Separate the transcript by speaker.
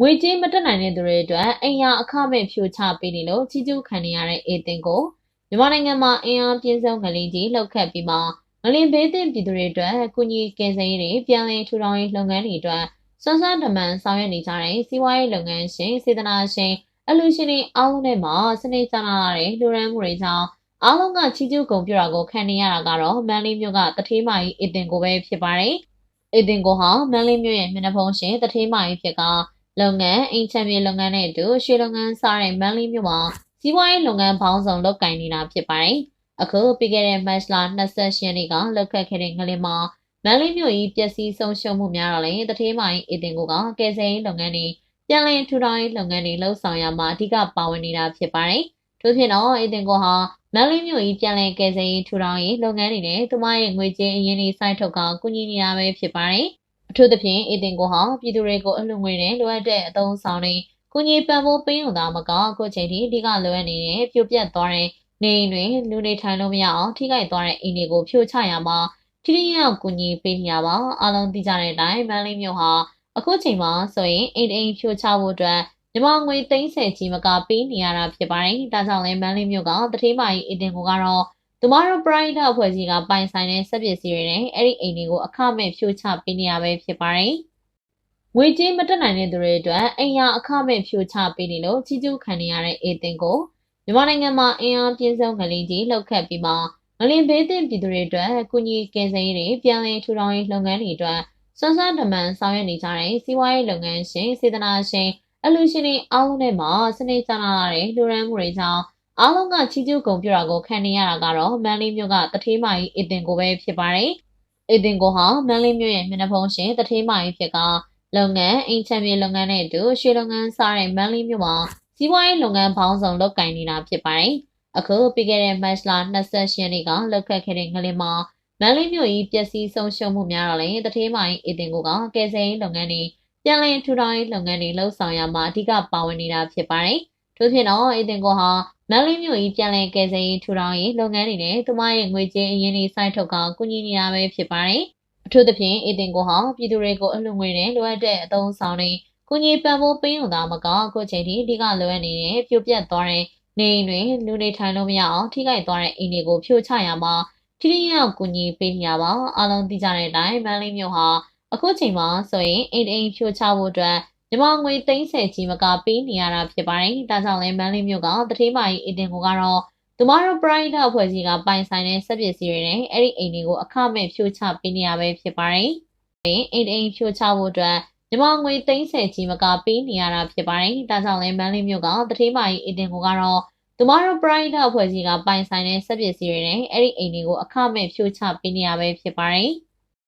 Speaker 1: ငွေကြေးမတက်နိုင်တဲ့သူတွေအတွက်အိမ်ယာအခမဲ့ဖြိုချပေးနေလို့ကြီးကျူးခံနေရတဲ့အေတင်ကိုမြန်မာနိုင်ငံမှာအင်အားပြင်းဆုံးငလင်ကြီးလှုပ်ခတ်ပြီးမှငလင်ဘေးသင့်ပြည်သူတွေအတွက်ကုညီကယ်ဆယ်ရေးတွေပြန်လည်ထူထောင်ရေးလုပ်ငန်းတွေအတွက်စွမ်းစွမ်းတမန်ဆောင်ရွက်နေကြတဲ့စီးပွားရေးလုပ်ငန်းရှင်စေတနာရှင်အလူရှင်တွေအားလုံးနဲ့မှာစနေကြလာတဲ့လူရန်မှုတွေကြောင့်အားလုံးကချီးကျူးကုန်ပြတာကိုခံနေရတာကတော့မန်လေးမြို့ကတထေးမကြီးအေတင်ကိုပဲဖြစ်ပါတယ်။အေတင်ကိုဟာမန်လေးမြို့ရဲ့မျက်နှာဖုံးရှင်တထေးမကြီးဖြစ်က လုပ်ငန်းအိမ်ချမ်းမြေလုပ်ငန်းနဲ့အတူရွှေလုပ်ငန်းစားတဲ့မန်လေးမြို့မှာစီးပွားရေးလုပ်ငန်းပေါင်းစုံလုပ်ကိုင်နေတာဖြစ်ပါတယ်။အခုပြီးခဲ့တဲ့မတ်လ28ရက်နေ့ကလောက်ခတ်ခဲ့တဲ့ငလင်မှာမန်လေးမြို့ကြီးပျက်စီးဆုံးရှုံးမှုများတော့လေတထေးမိုင်းအေတင်ကိုကကယ်ဆယ်ရေးလုပ်ငန်းတွေပြန်လည်ထူထောင်ရေးလုပ်ငန်းတွေလှုပ်ဆောင်ရမှာအဓိကပါဝင်နေတာဖြစ်ပါတယ်။ထို့ဖြစ်တော့အေတင်ကိုဟာမန်လေးမြို့ကြီးပြန်လည်ကယ်ဆယ်ရေးထူထောင်ရေးလုပ်ငန်းတွေနဲ့သူမရဲ့ငွေကြေးအရင်းတွေစိုက်ထုတ်ကကူညီနေတာပဲဖြစ်ပါတယ်။ အထူးသဖြင့်အေတင်ကိုဟာပြည်သူတွေကိုအလှူငွေနဲ့လိုအပ်တဲ့အသုံးဆောင်တွေကုညီပံ့ပိုးပေးရုံသာမကအခုချိန်ထိအဓိကလိုအပ်နေတဲ့ပြိုပြက်သွားတဲ့နေအိမ်တွေလူနေထိုင်လို့မရအောင်ထိခိုက်သွားတဲ့အိမ်တွေကိုဖြိုချရမှာထိထိရောက်ကူညီပေးနေရပါအလုံးသိကြတဲ့အတိုင်းမန်လေးမြို့ဟာအခုချိန်မှာဆိုရင်အိမ်အိမ်ဖြိုချဖို့အတွက်မြန်မာငွေသိန်းဆယ်ကြီးမကပေးနေရတာဖြစ်ပါတယ်။ဒါကြောင့်လည်းမန်လေးမြို့ကတထေးမာကြီးအတင်ကိုကတော့ သူမတို့ပရိုက်တာအဖွဲ့ကြီးကပိုင်ဆိုင်တဲ့စက်ပစ္စည်းတွေနဲ့အဲ့ဒီအိမ်တွေကိုအခမဲ့ဖြိုချပေးနေရပဲဖြစ်ပါတယ်။ငွေကြေးမတက်နိုင်တဲ့သူတွေအတွက်အိမ်ယာအခမဲ့ဖြိုချပေးနေလို့ကြီးကျူးခံနေရတဲ့အေတင်ကိုမြန်မာနိုင်ငံမှာအင်အားပြင်းဆုံးငလင်ကြီးလှုပ်ခတ်ပြီးမှငလင်ဘေးသင့်ပြည်သူတွေအတွက်ကုညီကယ်ဆယ်ရေးတွေပြန်လည်ထူထောင်ရေးလုပ်ငန်းတွေအတွက်စွမ်းစွမ်းတမန်ဆောင်ရွက်နေကြတဲ့စီးပွားရေးလုပ်ငန်းရှင်စေတနာရှင်အလူရှင်တွေအားလုံးနဲ့မှာစနေကြလာတဲ့လူရန်မှုတွေကြောင့် အားလုံးကချီးကျူးကုန်ပြတာကိုခံနေရတာကတော့မန်လေးမြို့ကတထေးမကြီးအတင်ကိုပဲဖြစ်ပါတယ်။အတင်ကိုဟာမန်လေးမြို့ရဲ့မျက်နှာဖုံးရှင်တထေးမကြီးဖြစ်ကလုပ်ငန်းအိမ်ချမ်းမြေလုပ်ငန်းနဲ့အတူရွှေလုပ်ငန်းစားတဲ့မန်လေးမြို့မှာစီးပွားရေးလုပ်ငန်းပေါင်းစုံလုပ်ကိုင်နေတာဖြစ်ပါတယ်။အခုပြီးခဲ့တဲ့မတ်လ28ရက်နေ့ကလောက်ခတ်ခဲ့တဲ့ငလင်မှာမန်လေးမြို့ကြီးပျက်စီးဆုံးရှုံးမှုများတော့လေတထေးမိုင်းအတင်ကိုကကယ်ဆယ်ရေးလုပ်ငန်းတွေပြန်လည်ထူထောင်ရေးလုပ်ငန်းတွေလှုပ်ဆောင်ရမှာအဓိကပါဝင်နေတာဖြစ်ပါတယ်။ ထို့ဖြစ်တော့အတင်ကိုဟာမန်လေးမြို့ကြီးပြန်လည်ကယ်ဆယ်ရေးထူထောင်ရေးလုပ်ငန်းတွေနဲ့သူမရဲ့ငွေကြေးအရင်းတွေစိုက်ထုတ်ကကူညီနေတာပဲဖြစ်ပါတယ်။အထူးသဖြင့်အတင်ကိုဟာပြည်သူတွေကိုအလှူငွေနဲ့လိုအပ်တဲ့အသုံးဆောင်တွေကူညီပံ့ပိုးပေးရုံသာမကအခုချိန်ထိအဓိကလိုအပ်နေတဲ့ပြိုပြက်သွားတဲ့နေအိမ်တွေလူနေထိုင်လို့မရအောင်ထိခိုက်သွားတဲ့အိမ်တွေကိုဖြိုချရမှာထိထိရောက်ကူညီပေးနေရပါအလုံးသိကြတဲ့အတိုင်းမန်လေးမြို့ဟာအခုချိန်မှာဆိုရင်အိမ်အိမ်ဖြိုချဖို့အတွက် မြန်မာငွေသိန်းဆယ်ကြီးမကပေးနေရတာဖြစ်ပါတယ်။ဒါကြောင့်လည်းမန်လေးမြို့ကတထေးမာကြီးအတင်ကိုကတော့သူမတို့ပရိုက်တာအဖွဲ့ကြီးကပိုင်ဆိုင်တဲ့စက်ပစ္စည်းတွေနဲ့အဲ့ဒီအိမ်တွေကိုအခမဲ့ဖြိုချပေးနေရပဲဖြစ်ပါတယ်။အိမ်အိမ်ဖြိုချဖို့အတွက်မြန်မာငွေသိန်းဆယ်ကြီးမကပေးနေရတာဖြစ်ပါတယ်။ဒါကြောင့်လည်းမန်လေးမြို့ကတထေးမာကြီးအတင်ကိုကတော့သူမတို့ပရိုက်တာအဖွဲ့ကြီးကပိုင်ဆိုင်တဲ့စက်ပစ္စည်းတွေနဲ့အဲ့ဒီအိမ်တွေကိုအခမဲ့ဖြိုချပေးနေရပဲဖြစ်ပါတယ်။